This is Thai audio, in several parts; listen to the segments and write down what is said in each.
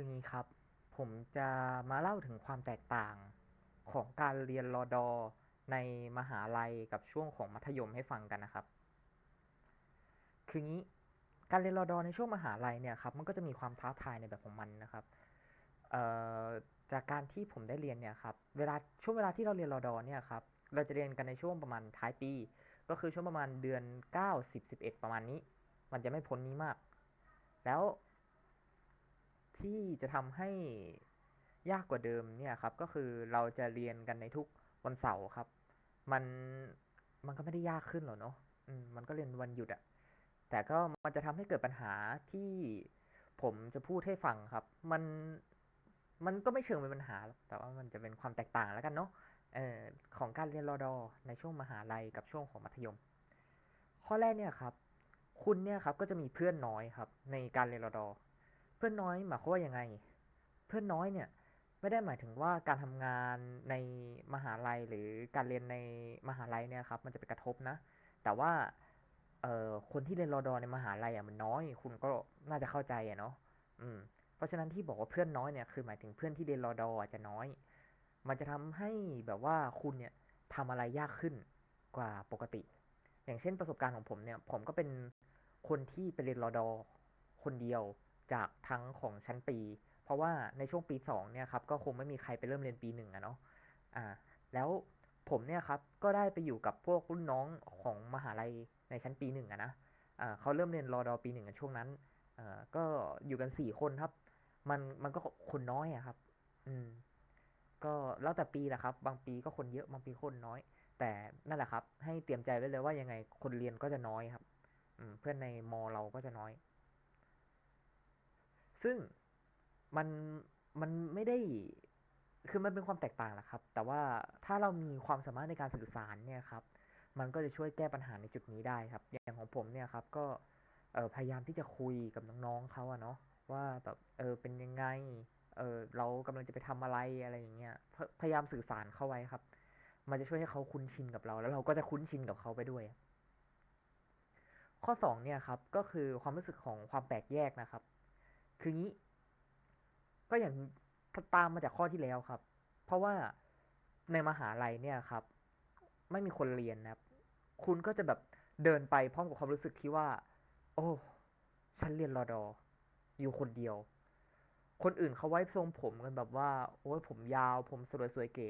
คืองี้ครับ ผมจะมาเล่าถึงความแตกต่างของการเรียนรอดอในมหาลัยกับช่วงของมัธยมให้ฟังกันนะครับ คืองี้การเรียนรอดอในช่วงมหาลัยเนี่ยครับมันก็จะมีความท้าทายในแบบของมันนะครับจากการที่ผมได้เรียนเนี่ยครับเวลาช่วงเวลาที่เราเรียนรอดอเนี่ยครับเราจะเรียนกันในช่วงประมาณท้ายปี ก็คือช่วงประมาณเดือน 9 10 11 ประมาณนี้ มันจะไม่พ้นนี้มาก แล้ว ที่จะทำให้ยากกว่าเดิมเนี่ยครับ ก็คือเราจะเรียนกันในทุกวันเสาร์ครับ มันมันก็ไม่ได้ยากขึ้นหรอกเนาะอืมมันก็เรียนวันหยุดอะแต่ก็มันจะทำให้เกิดปัญหาที่ผมจะพูดให้ฟังครับ มันมันก็ไม่เชิงเป็นปัญหา แต่ว่ามันจะเป็นความแตกต่างแล้วกันเนาะเอ่อของการเรียนรอดอในช่วงมหาลัยกับช่วงของมัธยม ข้อแรกเนี่ยครับ คุณเนี่ยครับก็จะมีเพื่อนน้อยครับ ในการเรียนรอดอ เพื่อนน้อยหมายความว่ายังไง เพื่อนน้อยเนี่ยไม่ได้หมายถึงว่าการทำงานในมหาลัยหรือการเรียนในมหาลัยเนี่ยครับมันจะไปกระทบนะ แต่ว่าเอ่อคนที่เรียนรอดอในมหาลัยอะมันน้อย คุณก็น่าจะเข้าใจอะเนาะอืมเพราะฉะนั้นที่บอกว่าเพื่อนน้อยเนี่ยคือหมายถึงเพื่อนที่เรียนรอดอาจจะน้อย มันจะทำให้แบบว่าคุณเนี่ยทำอะไรยากขึ้นกว่าปกติ อย่างเช่นประสบการณ์ของผมเนี่ย ผมก็เป็นคนที่ไปเรียนรอดอคนเดียว จากทั้งของชั้นปี เพราะว่าในช่วงปีสองเนี่ยครับก็คงไม่มีใครไปเริ่มเรียนปีหนึ่งอะเนาะอ่าแล้วผมเนี่ยครับก็ได้ไปอยู่กับพวกรุ่นน้องของมหาลัยในชั้นปีหนึ่งอะนะอ่าเขาเริ่มเรียนรอดอปีหนึ่งกันช่วงนั้นอ่าก็อยู่กันสี่คนครับ มันมันก็คนน้อยอะครับ อืมก็แล้วแต่ปีแหละครับ บางปีก็คนเยอะบางปีคนน้อย แต่นั่นแหละครับ ให้เตรียมใจไว้เลยว่ายังไงคนเรียนก็จะน้อยครับเพื่อนในมอเราก็จะน้อย ซึ่งมันมันไม่ได้คือมันเป็นความแตกต่างแหละครับ แต่ว่าถ้าเรามีความสามารถในการสื่อสารเนี่ยครับ มันก็จะช่วยแก้ปัญหาในจุดนี้ได้ครับ อย่างของผมเนี่ยครับก็พยายามที่จะคุยกับน้องๆเขาอะเนาะว่าแบบเออเป็นยังไงเออเรากำลังจะไปทำอะไรอะไรอย่างเงี้ยพยายามสื่อสารเข้าไว้ครับ มันจะช่วยให้เขาคุ้นชินกับเรา แล้วเราก็จะคุ้นชินกับเขาไปด้วย ข้อสองเนี่ยครับก็คือความรู้สึกของความแปลกแยกนะครับ คืองี้ ก็อย่างตามมาจากข้อที่แล้วครับ เพราะว่าในมหาลัยเนี่ยครับ ไม่มีคนเรียนนะครับ คุณก็จะแบบเดินไปพร้อมกับความรู้สึกที่ว่า โอ้ฉันเรียนรอดออยู่คนเดียว คนอื่นเขาไว้ทรงผมกันแบบว่า โอ้ยผมยาวผมสวยสวยเก๋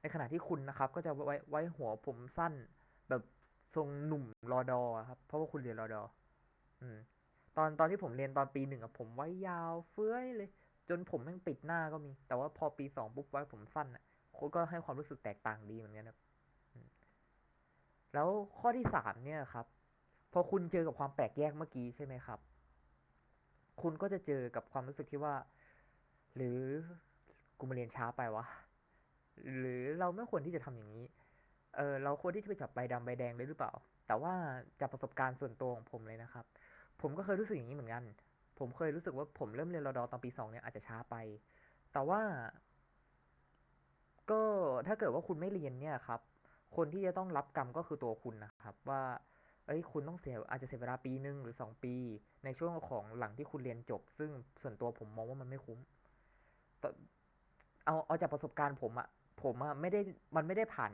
ในขณะที่คุณนะครับ ก็จะไว้ไว้หัวผมสั้น แบบทรงหนุ่มรอดอครับ เพราะว่าคุณเรียนรอดออืม ตอนตอนที่ผมเรียนตอนปีหนึ่งอะผมไว้ยาวเฟ้ยเลย จนผมแม่งปิดหน้าก็มี แต่ว่าพอปีสองปุ๊บไว้ผมสั้นอะคนก็ให้ความรู้สึกแตกต่างดีเหมือนกันครับแล้วข้อที่สามเนี่ยครับพอคุณเจอกับความแปลกแยกเมื่อกี้ใช่ไหมครับ คุณก็จะเจอกับความรู้สึกที่ว่า หรือกูมาเรียนช้าไปวะหรือเราไม่ควรที่จะทำอย่างนี้เออเราควรที่จะไปจับใบดำใบแดงเลยหรือเปล่า แต่ว่าจากประสบการณ์ส่วนตัวของผมเลยนะครับ ผมก็เคยรู้สึกอย่างนี้เหมือนกัน ผมเคยรู้สึกว่าผมเริ่มเรียนรอดอตอนปีสองเนี่ยอาจจะช้าไป แต่ว่า ก็ถ้าเกิดว่าคุณไม่เรียนเนี่ยครับ คนที่จะต้องรับกรรมก็คือตัวคุณนะครับ ว่า เอ้ย คุณต้องเสียอาจจะเสียเวลาปีหนึ่งหรือสองปี ในช่วงของหลังที่คุณเรียนจบ ซึ่งส่วนตัวผมมองว่ามันไม่คุ้มแต่เอาเอาจากประสบการณ์ผมอะผมอะไม่ได้มันไม่ได้ผ่าน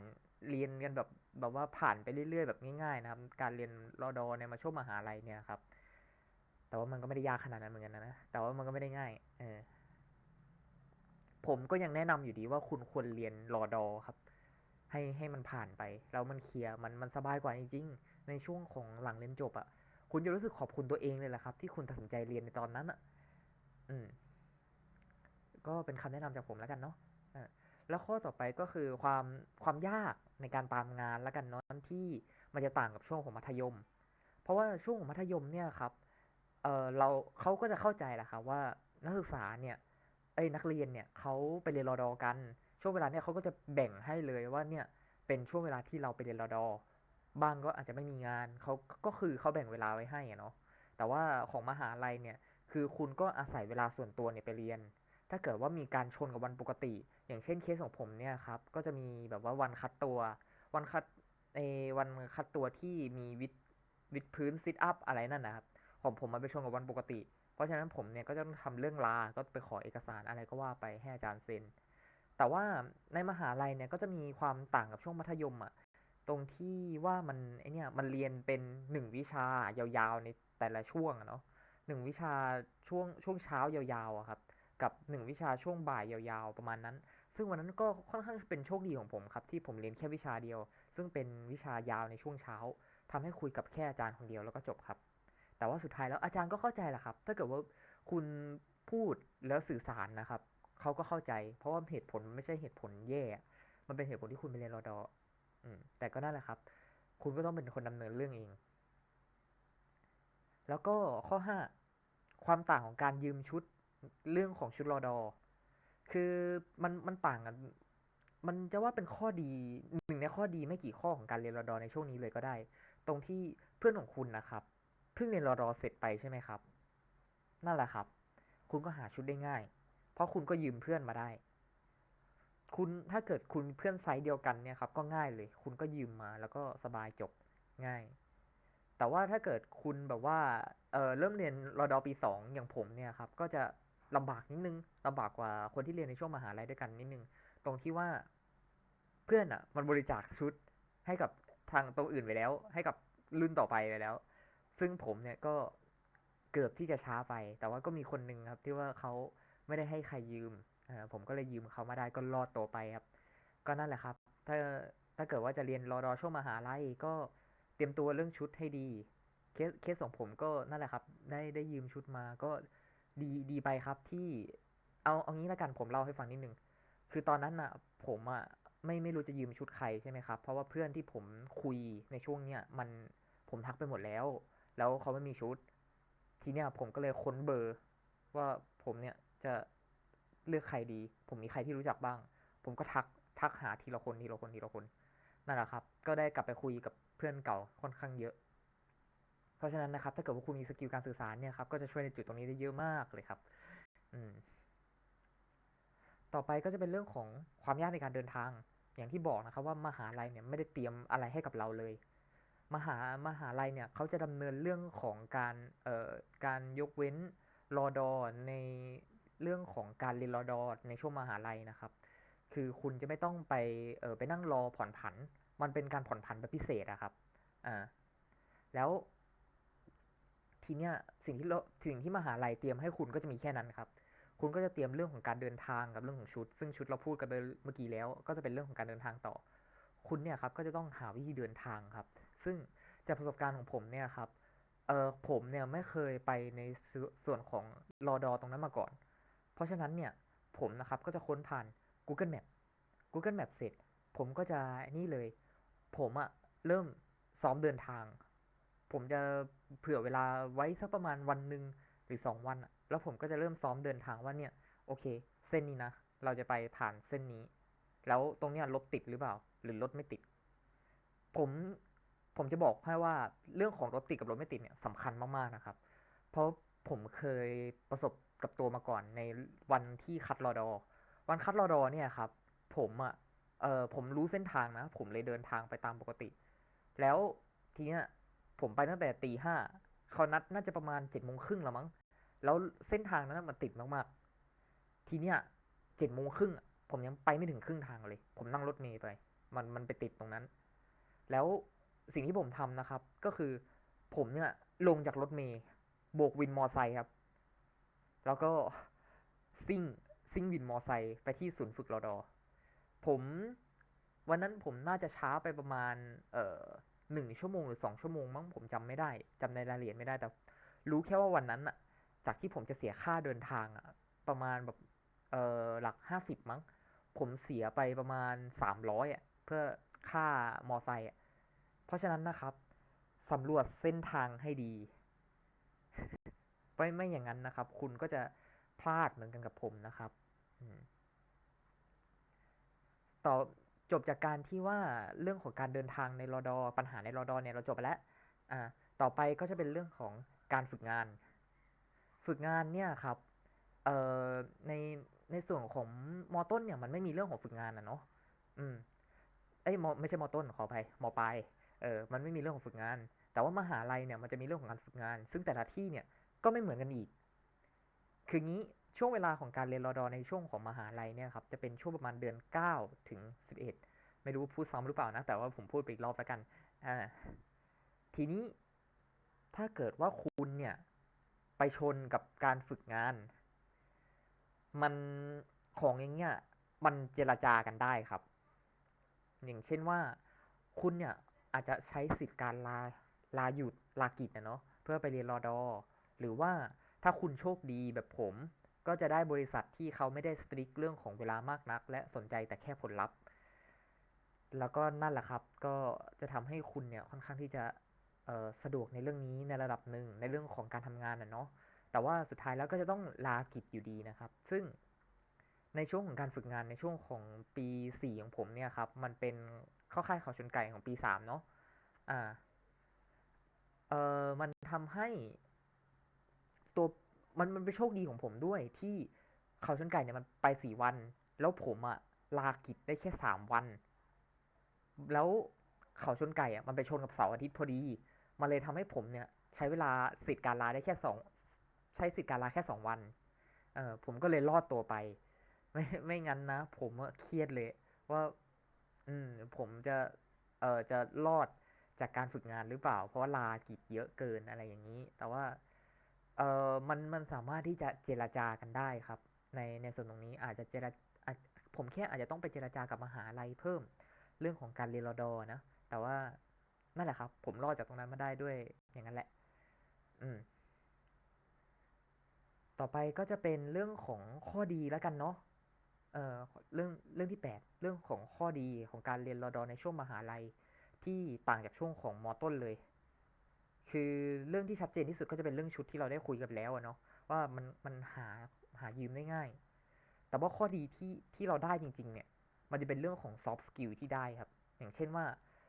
เรียนกันแบบแบบว่าผ่านไปเรื่อยๆแบบง่ายๆนะครับ การเรียนรอดอในมาช่วงมหาลัยเนี่ยครับ แต่ว่ามันก็ไม่ได้ยากขนาดนั้นเหมือนกันนะ แต่ว่ามันก็ไม่ได้ง่าย เออ ผมก็ยังแนะนำอยู่ดีว่าคุณควรเรียนรอดอครับ ให้ให้มันผ่านไป แล้วมันเคลียร์ มันมันสบายกว่าจริงๆ ในช่วงของหลังเรียนจบอะ่ะ คุณจะรู้สึกขอบคุณตัวเองเลยแหละครับ ที่คุณตัดสินใจเรียนในตอนนั้นอะ่ะ อืม ก็เป็นคำแนะนำจากผมแล้วกันเนาะแล้วข้อต่อไปก็คือความความยากในการตามงานแล้วกันเนาะที่มันจะต่างกับช่วงของมัธยม เพราะว่าช่วงของมัธยมเนี่ยครับ เออเราเขาก็จะเข้าใจแหละครับว่านักศึกษาเนี่ยเอ้นักเรียนเนี่ยเขาไปเรียนรอดอกัน ช่วงเวลาเนี่ยเขาก็จะแบ่งให้เลยว่าเนี่ยเป็นช่วงเวลาที่เราไปเรียนรอดอบ้างก็อาจจะไม่มีงานเขาก็คือเขาแบ่งเวลาไว้ให้เนาะแต่ว่าของมหาลัยเนี่ยคือคุณก็อาศัยเวลาส่วนตัวเนี่ยไปเรียน ถ้าเกิดว่ามีการชนกับวันปกติ อย่างเช่นเคสของผมเนี่ยครับก็จะมีแบบว่าวันคัดตัว วันคัดเออวันคัดตัวที่มีวิดวิดพื้นซิทอัพอะไรนั่นนะครับ ของผมมันไปชนกับวันปกติ เพราะฉะนั้นผมเนี่ยก็จะต้องทำเรื่องลา ก็ไปขอเอกสารอะไรก็ว่าไปให้อาจารย์เซ็น แต่ว่าในมหาลัยเนี่ยก็จะมีความต่างกับช่วงมัธยมอะตรงที่ว่ามันไอเนี่ยมันเรียนเป็นหนึ่งวิชายาวๆในแต่ละช่วงอะเนาะหนึ่งวิชาช่วงช่วงเช้ายาวๆอะครับ กับหนึ่งวิชาช่วงบ่ายยาวๆประมาณนั้น ซึ่งวันนั้นก็ค่อนข้างเป็นโชคดีของผมครับที่ผมเรียนแค่วิชาเดียว ซึ่งเป็นวิชายาวในช่วงเช้าทำให้คุยกับแค่อาจารย์คนเดียวแล้วก็จบครับ แต่ว่าสุดท้ายแล้วอาจารย์ก็เข้าใจแหละครับ ถ้าเกิดว่าคุณพูดแล้วสื่อสารนะครับเขาก็เข้าใจ เพราะว่าเหตุผลมันไม่ใช่เหตุผลแย่ มันเป็นเหตุผลที่คุณไปเรียนรอดอแต่ก็นั่นแหละครับ คุณก็ต้องเป็นคนดำเนินเรื่องเอง แล้วก็ข้อห้าความต่างของการยืมชุดเรื่องของชุดรอดอคือมันมันต่างกัน มันจะว่าเป็นข้อดีหนึ่งในข้อดีไม่กี่ข้อของการเรียนรอดอในช่วงนี้เลยก็ได้ ตรงที่เพื่อนของคุณนะครับ เพิ่งเรียนรอดอเสร็จไปใช่ไหมครับ นั่นแหละครับ คุณก็หาชุดได้ง่าย เพราะคุณก็ยืมเพื่อนมาได้ คุณถ้าเกิดคุณเพื่อนไซส์เดียวกันเนี่ยครับ ก็ง่ายเลย คุณก็ยืมมาแล้วก็สบายจบง่าย แต่ว่าถ้าเกิดคุณแบบว่าเเริ่มเรียนรอดอปีสองอย่างผมเนี่ยครับ ก็จะลำบากนิดนึงลำบากกว่าคนที่เรียนในช่วงมหาลัยด้วยกันนิดนึง ตรงที่ว่าเพื่อนอะ มันบริจาคชุดให้กับทางตรงอื่นไปแล้ว ให้กับรุ่นต่อไปไปแล้ว ซึ่งผมเนี่ยก็เกือบที่จะช้าไป แต่ว่าก็มีคนหนึ่งครับ ที่ว่าเขาไม่ได้ให้ใครยืมอผมก็เลยยืมเขามาได้ก็รอดตัวไปครับ ก็นั่นแหละครับ ถ้าถ้าเกิดว่าจะเรียนรอดอช่วงมหาลัยก็เตรียมตัวเรื่องชุดให้ดีเคสเคสของผมก็นั่นแหละครับ ได้ได้ยืมชุดมาก็ดีดีไปครับที่เอาเอางี้ละกันผมเล่าให้ฟังนิดนึงคือตอนนั้นอะผมอะไม่ไม่รู้จะยืมชุดใครใช่ไหมครับ เพราะว่าเพื่อนที่ผมคุยในช่วงเนี้ยมันผมทักไปหมดแล้ว แล้วเขาไม่มีชุด ทีเนี้ยผมก็เลยค้นเบอร์ ว่าผมเนี่ยจะเลือกใครดี ผมมีใครที่รู้จักบ้าง ผมก็ทักทักหาทีละคนทีละคนทีละคนนั่นแหละครับ ก็ได้กลับไปคุยกับเพื่อนเก่าค่อนข้างเยอะ เพราะฉะนั้นนะครับ ถ้าเกิดว่าคุณมีสกิลการสื่อสารเนี่ยครับ ก็จะช่วยในจุดตรงนี้ได้เยอะมากเลยครับ อืม ต่อไปก็จะเป็นเรื่องของความยากในการเดินทาง อย่างที่บอกนะครับ ว่ามหาลัยเนี่ยไม่ได้เตรียมอะไรให้กับเราเลย มหามหาลัยเนี่ยเขาจะดำเนินเรื่องของการเอ่อการยกเว้นรอดอในเรื่องของการเรียนรอดอในช่วงมหาลัยนะครับ คือคุณจะไม่ต้องไปเออไปนั่งรอผ่อนผัน มันเป็นการผ่อนผันแบบพิเศษอะครับอ่าแล้วทีเนี้ยสิ่งที่เราสิ่งที่มหาลัยเตรียมให้คุณก็จะมีแค่นั้นครับ คุณก็จะเตรียมเรื่องของการเดินทางกับเรื่องของชุด ซึ่งชุดเราพูดกันไปเมื่อกี้แล้ว ก็จะเป็นเรื่องของการเดินทางต่อ คุณเนี่ยครับก็จะต้องหาวิธีเดินทางครับ ซึ่งจากประสบการณ์ของผมเนี่ยครับเออผมเนี่ยไม่เคยไปในส่วนของรอดอตรงนั้นมาก่อน เพราะฉะนั้นเนี่ยผมนะครับก็จะค้นผ่าน Google Map Google Map เสร็จ ผมก็จะนี่เลย ผมอะเริ่มซ้อมเดินทาง ผมจะเผื่อเวลาไว้สักประมาณวันหนึ่งหรือสองวัน แล้วผมก็จะเริ่มซ้อมเดินทางว่าเนี่ยโอเค เส้นนี้นะ เราจะไปผ่านเส้นนี้ แล้วตรงเนี้ยรถติดหรือเปล่า หรือรถไม่ติด ผม ผมจะบอกให้ว่าเรื่องของรถติดกับรถไม่ติดเนี่ยสำคัญมากๆนะครับ เพราะผมเคยประสบกับตัวมาก่อนในวันที่คัดรอดอ วันคัดรอดอเนี่ยครับ ผมอะ่ะเออผมรู้เส้นทางนะ ผมเลยเดินทางไปตามปกติ แล้วทีเนี้ยผมไปตั้งแต่ตีห้าเขานัดน่าจะประมาณเจ็ดโมงครึ่งละมั้ง แล้วเส้นทางนั้นมันติดมากๆ ทีเนี้ยเจ็ดโมงครึ่งผมยังไปไม่ถึงครึ่งทางเลย ผมนั่งรถเมล์ไป มันมันไปติดตรงนั้น แล้ว สิ่งที่ผมทำนะครับ ก็คือผมเนี่ยลงจากรถเมล์โบกวินมอไซค์ครับ แล้วก็ซิ่งซิ่งวินมอไซค์ไปที่ศูนย์ฝึกรอดอผมวันนั้นผมน่าจะช้าไปประมาณ เอ่อหนึ่งชั่วโมงหรือสองชั่วโมงมั้งผมจำไม่ได้จำในรายละเอียดไม่ได้แต่ รู้แค่ว่าวันนั้นอะจากที่ผมจะเสียค่าเดินทางอะประมาณแบบเอ่อหลักห้าสิบมั้ง ผมเสียไปประมาณสามร้อยอะเพื่อค่ามอไซค์อะ เพราะฉะนั้นนะครับสำรวจเส้นทางให้ดีไม่ไม่อย่างนั้นนะครับ คุณก็จะพลาดเหมือนกันกับผมนะครับต่อจบจากการที่ว่าเรื่องของการเดินทางในรอดอปัญหาในรอดอเนี่ยเราจบไปแล้วอ่าต่อไปก็จะเป็นเรื่องของการฝึกงาน ฝึกงานเนี่ยครับเอ่อในในส่วนของมอต้นเนี่ยมันไม่มีเรื่องของฝึกงานนะเนาะอืมเอ้ยมไม่ใช่มอต้นขอไปมอปลาย เออมันไม่มีเรื่องของฝึกงาน แต่ว่ามหาลัยเนี่ยมันจะมีเรื่องของการฝึกงาน ซึ่งแต่ละที่เนี่ยก็ไม่เหมือนกันอีก คืองี้ช่วงเวลาของการเรียนรอดอในช่วงของมหาลัยเนี่ยครับจะเป็นช่วงประมาณเดือน 9 ถึง 11 ไม่รู้พูดซ้ำหรือเปล่านะ แต่ว่าผมพูดไปอีกรอบแล้วกันอ่าทีนี้ถ้าเกิดว่าคุณเนี่ยไปชนกับการฝึกงาน มันของอย่างเงี้ยมันเจรจากันได้ครับ อย่างเช่นว่าคุณเนี่ย อาจจะใช้สิทธิ์การลาลาหยุดลากิจนะเนาะเพื่อไปเรียนรอดอหรือว่าถ้าคุณโชคดีแบบผม ก็จะได้บริษัทที่เขาไม่ได้สตริกเรื่องของเวลามากนัก และสนใจแต่แค่ผลลัพธ์ แล้วก็นั่นแหละครับก็จะทำให้คุณเนี่ยค่อนข้างที่จะสะดวกในเรื่องนี้ในระดับหนึ่งในเรื่องของการทำงานนะเนาะแต่ว่าสุดท้ายแล้วก็จะต้องลากิจอยู่ดีนะครับ ซึ่งในช่วงของการฝึกงานในช่วงของปีสี่ของผมเนี่ยครับ มันเป็น เข้าค่ายเขาชนไก่ของปีสามเนาะอ่าเออมันทำให้ตัวมันมันเป็นโชคดีของผมด้วยที่เขาชนไก่เนี่ยมันไปสี่วัน แล้วผมอะลากิจได้แค่สามวัน แล้วเขาชนไก่อะมันไปชนกับเสาร์อาทิตย์พอดีมันเลยทำให้ผมเนี่ย ใช้เวลาสิทธิ์การลาได้แค่สองใช้สิทธิ์การลาแค่สองวันเออผมก็เลยรอดตัวไป ไม่ไม่งั้นนะ ผมเครียดเลยว่า อืม ผมจะเออจะรอดจากการฝึกงานหรือเปล่า เพราะว่าลากิจเยอะเกินอะไรอย่างนี้ แต่ว่าเออมันมันสามารถที่จะเจรจากันได้ครับ ในในส่วนตรงนี้อาจจะเจราผมแค่อาจจะต้องไปเจรจากับมหาลัยเพิ่มเรื่องของการเรียนรอดอนะ แต่ว่านั่นแหละครับ ผมรอดจากตรงนั้นมาได้ด้วยอย่างนั้นแหละ อืม ต่อไปก็จะเป็นเรื่องของข้อดีแล้วกันเนาะ เอ่อเรื่องเรื่องที่แปดเรื่องของข้อดีของการเรียนรอดอในช่วงมหาลัยที่ต่างจากช่วงของมต้นเลย คือเรื่องที่ชัดเจนที่สุดก็จะเป็นเรื่องชุดที่เราได้คุยกันแล้วเนาะว่ามันมันหาหายืมได้ง่าย แต่ว่าข้อดีที่ที่เราได้จริง ๆ เนี่ย มันจะเป็นเรื่องของ soft skill ที่ได้ครับ อย่างเช่นว่า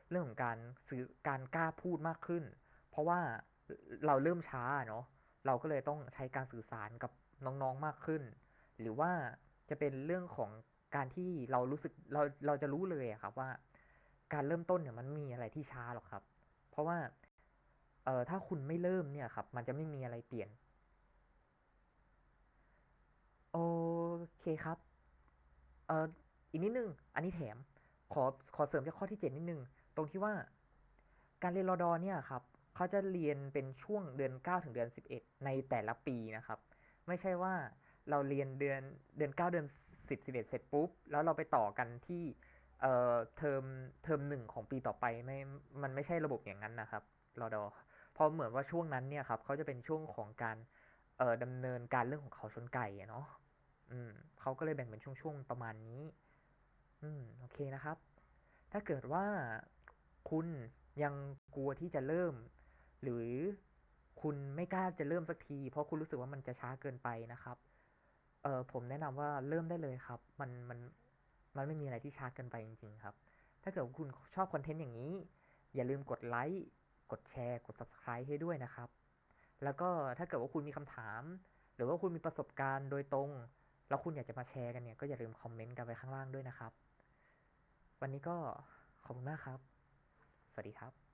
เรื่องของการสื่อการกล้าพูดมากขึ้น เพราะว่าเราเริ่มช้าเนาะเราก็เลยต้องใช้การสื่อสารกับน้องๆมากขึ้น หรือว่า จะเป็นเรื่องของการที่เรารู้สึกเราเราจะรู้เลยครับว่า การเริ่มต้นเนี่ยมันมีอะไรที่ช้าหรอกครับ เพราะว่าเอ่อถ้าคุณไม่เริ่มเนี่ยครับ มันจะไม่มีอะไรเปลี่ยน โอเคครับเอ่ออีกนิดนึง อันนี้แถมขอขอเสริมจากข้อที่เจ็ดนิดนึง ตรงที่ว่า การเรียนรอดอเนี่ยครับเขาจะเรียนเป็นช่วงเดือนเก้าถึงเดือนสิบเอ็ดในแต่ละปีนะครับ ไม่ใช่ว่า เราเรียนเดือนเดือนเก้าเดือนสิบสิบเอ็ดเสร็จปุ๊บ แล้วเราไปต่อกันที่เอ่อเทอมเทอมหนึ่งของปีต่อไปไม่มันไม่ใช่ระบบอย่างนั้นนะครับรอดอพราะเหมือนว่าช่วงนั้นเนี่ยครับเขาจะเป็นช่วงของการเอ่อดำเนินการเรื่องของเขาชนไก่เนาะอืมเขาก็เลยแบ่งเป็นช่วงๆประมาณนี้ อืมโอเคนะครับ ถ้าเกิดว่าคุณยังกลัวที่จะเริ่ม หรือคุณไม่กล้าจะเริ่มสักที เพราะคุณรู้สึกว่ามันจะช้าเกินไปนะครับ เออผมแนะนำว่าเริ่มได้เลยครับ มันมันมันไม่มีอะไรที่ช้าเกินไปจริง ๆ ครับ ถ้าเกิดคุณชอบคอนเทนต์อย่างนี้ อย่าลืมกดไลค์กดแชร์กด Subscribe ให้ด้วยนะครับ แล้วก็ถ้าเกิดว่าคุณมีคำถาม หรือว่าคุณมีประสบการณ์โดยตรง แล้วคุณอยากจะมาแชร์กันเนี่ยก็อย่าลืมคอมเมนต์กันไว้ข้างล่างด้วยนะครับ วันนี้ก็ขอบคุณมากครับ สวัสดีครับ